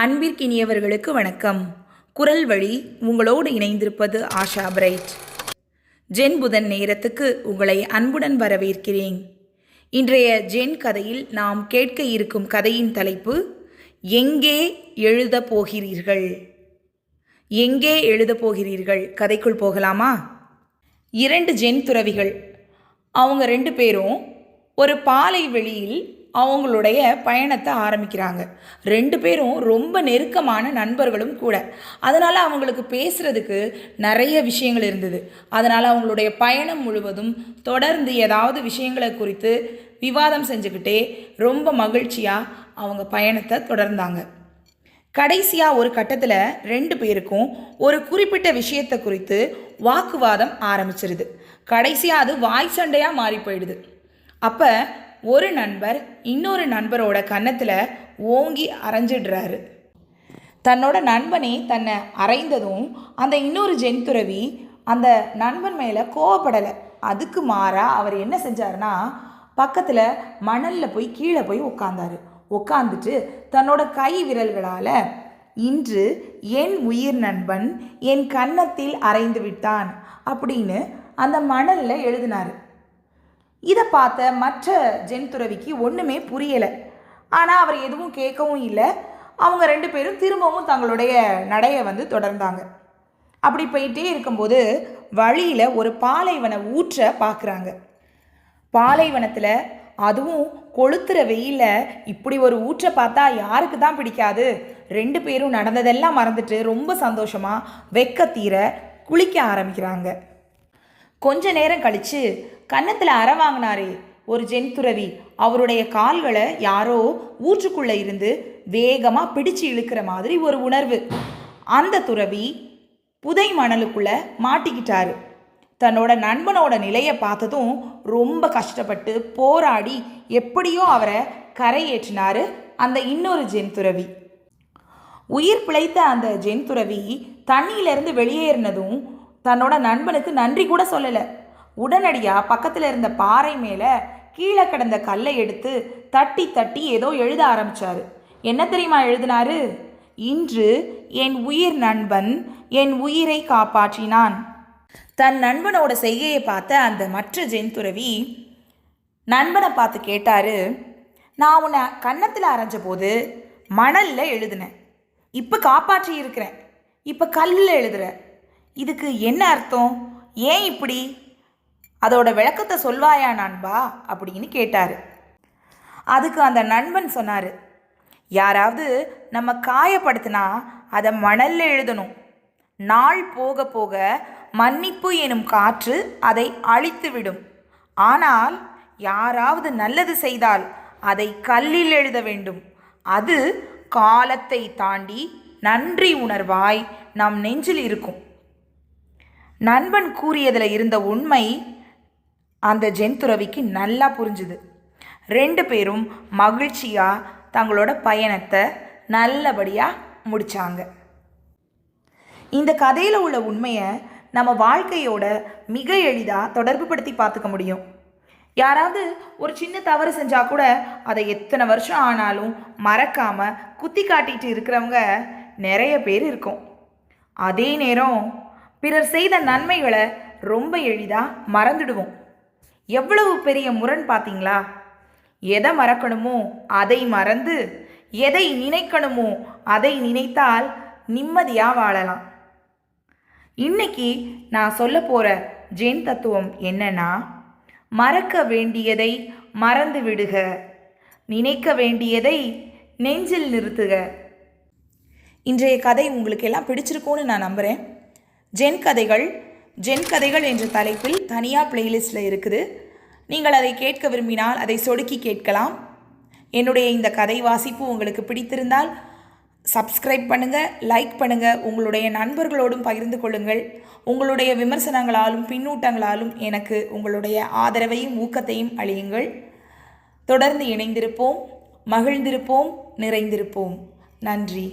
அன்பிற்கினியவர்களுக்கு வணக்கம். குரல் வழி உங்களோடு இணைந்திருப்பது ஆஷா பிரைட். ஜென் புதன் நேரத்துக்கு உங்களை அன்புடன் வரவேற்கிறேன். இன்றைய ஜென் கதையில் நாம் கேட்க இருக்கும் கதையின் தலைப்பு எங்கே எழுதப் போகிறீர்கள்? எங்கே எழுதப் போகிறீர்கள்? கதைக்குள் போகலாமா? இரண்டு ஜென் துறவிகள் அவங்க ரெண்டு பேரும் ஒரு பாலை வெளியில் அவங்களுடைய பயணத்தை ஆரம்பிக்கிறாங்க. ரெண்டு பேரும் ரொம்ப நெருக்கமான நண்பர்களும் கூட. அதனால் அவங்களுக்கு பேசுகிறதுக்கு நிறைய விஷயங்கள் இருந்தது. அதனால் அவங்களுடைய பயணம் முழுவதும் தொடர்ந்து ஏதாவது விஷயங்களை குறித்து விவாதம் செஞ்சுக்கிட்டே ரொம்ப மகிழ்ச்சியாக அவங்க பயணத்தை தொடர்ந்தாங்க. கடைசியாக ஒரு கட்டத்தில் ரெண்டு பேருக்கும் ஒரு குறிப்பிட்ட விஷயத்தை குறித்து வாக்குவாதம் ஆரம்பிச்சிருது. கடைசியாக அது வாய் சண்டையாக மாறி போயிடுது. அப்போ ஒரு நண்பர் இன்னொரு நண்பரோட கன்னத்தில் ஓங்கி அரைஞ்சிடுறாரு. தன்னோட நண்பனே தன்னை அரைந்ததும் அந்த இன்னொரு ஜென்துறவி அந்த நண்பன் மேலே கோவப்படலை. அதுக்கு மாறாக அவர் என்ன செஞ்சார்னா பக்கத்தில் மணலில் போய் கீழே போய் உட்காந்தாரு உட்காந்துட்டு தன்னோட கை விரல்களால் இன்று என் உயிர் நண்பன் என் கன்னத்தில் அரைந்து விட்டான் அப்படின்னு அந்த மணலில் எழுதினார். இதை பார்த்த மற்ற ஜென் துறவிக்கு ஒன்றுமே புரியலை. ஆனால் அவர் எதுவும் கேட்கவும் இல்லை. அவங்க ரெண்டு பேரும் திரும்பவும் தங்களுடைய நடையை வந்து தொடர்ந்தாங்க. அப்படி போயிட்டே இருக்கும்போது வழியில் ஒரு பாலைவன ஊற்றை பார்க்குறாங்க பாலைவனத்தில் அதுவும் கொளுத்துற வெயிலில் இப்படி ஒரு ஊற்றை பார்த்தா யாருக்கு தான் பிடிக்காது? ரெண்டு பேரும் நடந்ததெல்லாம் மறந்துட்டு ரொம்ப சந்தோஷமாக வெக்கத்தீர குளிக்க ஆரம்பிக்கிறாங்க. கொஞ்ச நேரம் கழித்து கன்னத்தில் அற வாங்கினாரே ஒரு ஜென் துறவி. அவருடைய கால்களை யாரோ ஊற்றுக்குள்ளே இருந்து வேகமாக பிடிச்சு இழுக்கிற மாதிரி ஒரு உணர்வு. அந்த துறவி புதை மணலுக்குள்ளே மாட்டிக்கிட்டாரு. தன்னோட நண்பனோட நிலையை பார்த்ததும் ரொம்ப கஷ்டப்பட்டு போராடி எப்படியோ அவரை கரையேற்றினாரு அந்த இன்னொரு ஜென் துறவி. உயிர் பிழைத்த அந்த ஜென் துறவி தண்ணியிலேருந்து வெளியேறினதும் தன்னோட நண்பனுக்கு நன்றி கூட சொல்லலை. உடனடியாக பக்கத்தில் இருந்த பாறை மேலே கீழே கிடந்த கல்லை எடுத்து தட்டி தட்டி ஏதோ எழுத ஆரம்பித்தார் என்ன தெரியுமா எழுதினாரு? இன்று என் உயிர் நண்பன் என் உயிரை காப்பாற்றினான். தன் நண்பனோட செய்கையை பார்த்த அந்த மற்ற ஜென்துறவி நண்பனை பார்த்து கேட்டாரு நான் உன்னை கன்னத்தில் அரைஞ்ச போது மணலில் எழுதினேன். இப்போ காப்பாற்றி இருக்கிறேன் இப்போ கல்லில் எழுதுற. இதுக்கு என்ன அர்த்தம்? ஏன் இப்படி? அதோட விளக்கத்தை சொல்வாயா நண்பா? அப்படின்னு கேட்டார். அதுக்கு அந்த நண்பன் சொன்னார் யாராவது நம்ம காயப்படுத்தினா அதை மணலில் எழுதணும். நாள் போக போக மன்னிப்பு எனும் காற்று அதை அழித்துவிடும் ஆனால் யாராவது நல்லது செய்தால் அதை கல்லில் எழுத வேண்டும். அது காலத்தை தாண்டி நன்றி உணர்வாய் நம் நெஞ்சில் இருக்கும். நண்பன் கூறியதில் இருந்த உண்மை அந்த ஜென்துறவிக்கு நல்லா புரிஞ்சுது. ரெண்டு பேரும் மகிழ்ச்சியாக தங்களோட பயணத்தை நல்லபடியாக முடித்தாங்க இந்த கதையில் உள்ள உண்மையை நம்ம வாழ்க்கையோட மிக எளிதாக தொடர்பு படுத்தி பார்த்துக்க முடியும். யாராவது ஒரு சின்ன தவறு செஞ்சால் கூட அதை எத்தனை வருஷம் ஆனாலும் மறக்காமல் குத்தி காட்டிட்டு இருக்கிறவங்க நிறைய பேர் இருக்கும். அதே நேரம் பிறர் செய்த நன்மைகளை ரொம்ப எளிதாக மறந்துடுவோம். எவ்வளவு பெரிய முரண் பார்த்தீங்களா? எதை மறக்கணுமோ அதை மறந்து எதை நினைக்கணுமோ அதை நினைத்தால் நிம்மதியாக வாழலாம். இன்னைக்கு நான் சொல்ல போகிற ஜென் தத்துவம் என்னன்னா மறக்க வேண்டியதை மறந்து விடுக. நினைக்க வேண்டியதை நெஞ்சில் நிறுத்துக. இன்றைய கதை உங்களுக்கு எல்லாம் பிடிச்சிருக்கும்னு நான் நம்புகிறேன் ஜென் கதைகள் ஜென் கதைகள் என்ற தலைப்பில் தனியாக பிளேலிஸ்டில் இருக்குது. நீங்கள் அதை கேட்க விரும்பினால் அதை சொடுக்கி கேட்கலாம். என்னுடைய இந்த கதை வாசிப்பு உங்களுக்கு பிடித்திருந்தால் சப்ஸ்கிரைப் பண்ணுங்கள் லைக் பண்ணுங்கள் உங்களுடைய நண்பர்களோடும் பகிர்ந்து கொள்ளுங்கள். உங்களுடைய விமர்சனங்களாலும் பின்னூட்டங்களாலும் எனக்கு உங்களுடைய ஆதரவையும் ஊக்கத்தையும் அழியுங்கள் தொடர்ந்து இணைந்திருப்போம் மகிழ்ந்திருப்போம் நிறைந்திருப்போம். நன்றி.